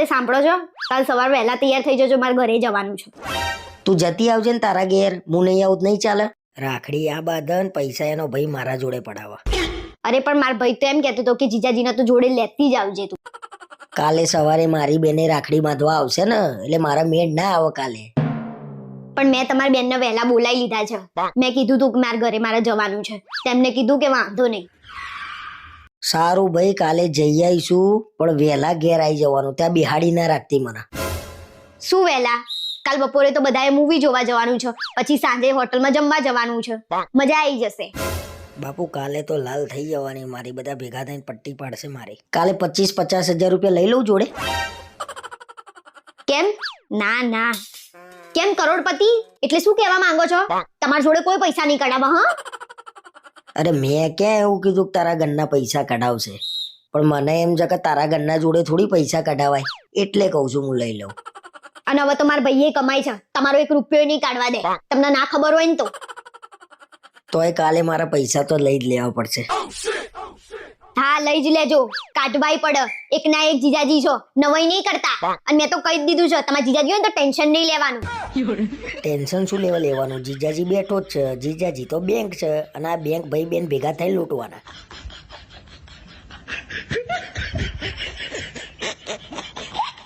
અરે સાંભળો છો? કાલ સવાર વહેલા તૈયાર થઈ જજો મારે ઘરે જવાનું છે. તું જતી આવજે ને તારા ઘેર. હું નહીં આવું નહીં ચાલે. રાખડી આ બાધન પૈસા એનો ભાઈ મારા જોડે પડાવવા. અરે પણ મારા ભાઈ તો એમ કહેતો હતો કે જીજાજીને તો જોડે લેતી જ આવજે તું. કાલે સવારે મારી બેને રાખડી બાંધવા આવશે ને એટલે મારા મેડ ના આવે કાલે. પણ મેં તમારી બેનને વહેલા બોલાવી લીધા છે. મેં કીધું તું કે મારા ઘરે મારે જવાનું છે. તેમને કીધું કે વાંધો નહીં. સારું ભાઈ કાલે જઈ આવીશું પણ વહેલા ઘેર આવી જવાનું ત્યાં બિહાડી ના રાખતી મને. શું વહેલા? કાલ બપોરે તો બધાએ મૂવી જોવા જવાનું છે પછી સાંજે હોટલમાં જમવા જવાનું છે. મજા આવી જશે. બાપુ કાલે તો લાલ થઈ જવાની મારી બધા ભેગા થઈને પટ્ટી પાડશે મારી. કાલે પચીસ પચાસ હજાર રૂપિયા લઈ લઉં જોડે. કેમ? ના ના. કેમ કરોડપતિ? એટલે શું કહેવા માંગો છો? તમારા જોડે કોઈ પૈસા નહીં કઢાવા હા? અરે મેં ક્યાં એવું કીધું કે તારા ઘરના પૈસા કઢાવશે? પણ મને એમ છે કે તારા ઘરના જોડે થોડી પૈસા કઢાવાય. એટલે કહું છું હું લઈ લઉં. અને હવે તમારા મારા ભાઈએ કમાય છે. તમારો એક રૂપિયો નહીં કાઢવા દે. તમને ના ખબર હોય ને તો. તોય કાલે મારા પૈસા તો લઈ જ લેવા પડશે. હા લઈ જ લેજો. કાઢવાય પડે. એક ના એક જીજાજી છો. નવાઈ નહીં કરતા. અને મેં તો કહી દીધું છે તમારા જીજાજી હોય ને તો ટેન્શન નહીં લેવાનું. ટેન્શન શું લેવા લેવાનું? જીજાજી બેઠો જ છે. જીજાજી તો બેંક છે અને આ બેંક ભાઈ બેન ભેગા થઈને લૂંટવાના.